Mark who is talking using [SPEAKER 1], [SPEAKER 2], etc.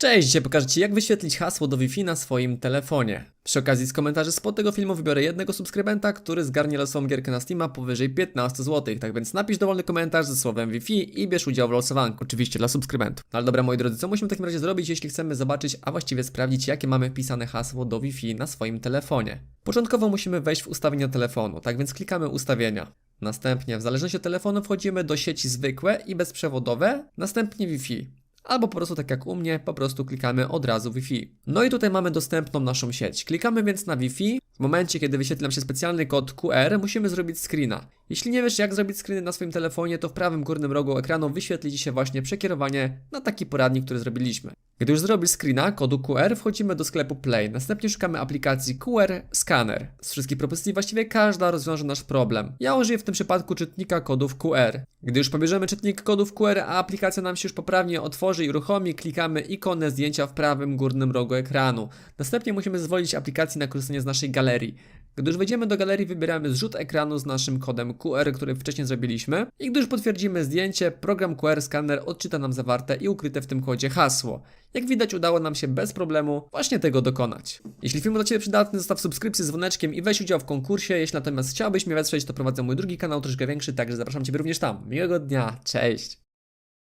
[SPEAKER 1] Cześć, dzisiaj pokażę Ci jak wyświetlić hasło do Wi-Fi na swoim telefonie. Przy okazji z komentarzy spod tego filmu wybiorę jednego subskrybenta, który zgarnie losową gierkę na Steama powyżej 15 zł. Tak więc napisz dowolny komentarz ze słowem Wi-Fi i bierz udział w losowaniu. Oczywiście dla subskrybentów. No ale dobra moi drodzy, co musimy w takim razie zrobić, jeśli chcemy zobaczyć, a właściwie sprawdzić jakie mamy wpisane hasło do Wi-Fi na swoim telefonie? Początkowo musimy wejść w ustawienia telefonu, tak więc klikamy ustawienia. Następnie w zależności od telefonu wchodzimy do sieci zwykłe i bezprzewodowe, następnie Wi-Fi. Albo po prostu tak jak u mnie, po prostu klikamy od razu Wi-Fi. No i tutaj mamy dostępną naszą sieć. Klikamy więc na Wi-Fi. W momencie, kiedy wyświetli nam się specjalny kod QR, musimy zrobić screena. Jeśli nie wiesz, jak zrobić screeny na swoim telefonie, to w prawym górnym rogu ekranu wyświetli Ci się właśnie przekierowanie na taki poradnik, który zrobiliśmy. Gdy już zrobisz screena kodu QR, wchodzimy do sklepu Play. Następnie szukamy aplikacji QR Scanner. Z wszystkich propozycji właściwie każda rozwiąże nasz problem. Ja użyję w tym przypadku czytnika kodów QR. Gdy już pobierzemy czytnik kodów QR, a aplikacja nam się już poprawnie otworzy i uruchomi, klikamy ikonę zdjęcia w prawym górnym rogu ekranu. Następnie musimy zwolić aplikacji na korzystanie z naszej galerii. Gdy już wejdziemy do galerii, wybieramy zrzut ekranu z naszym kodem QR, który wcześniej zrobiliśmy. I gdy już potwierdzimy zdjęcie, program QR Scanner odczyta nam zawarte i ukryte w tym kodzie hasło. Jak widać, udało nam się bez problemu właśnie tego dokonać. Jeśli film dla Ciebie przydatny, zostaw subskrypcję z dzwoneczkiem i weź udział w konkursie. Jeśli natomiast chciałbyś mnie wesprzeć, to prowadzę mój drugi kanał, troszkę większy, także zapraszam Ciebie również tam. Miłego dnia, cześć!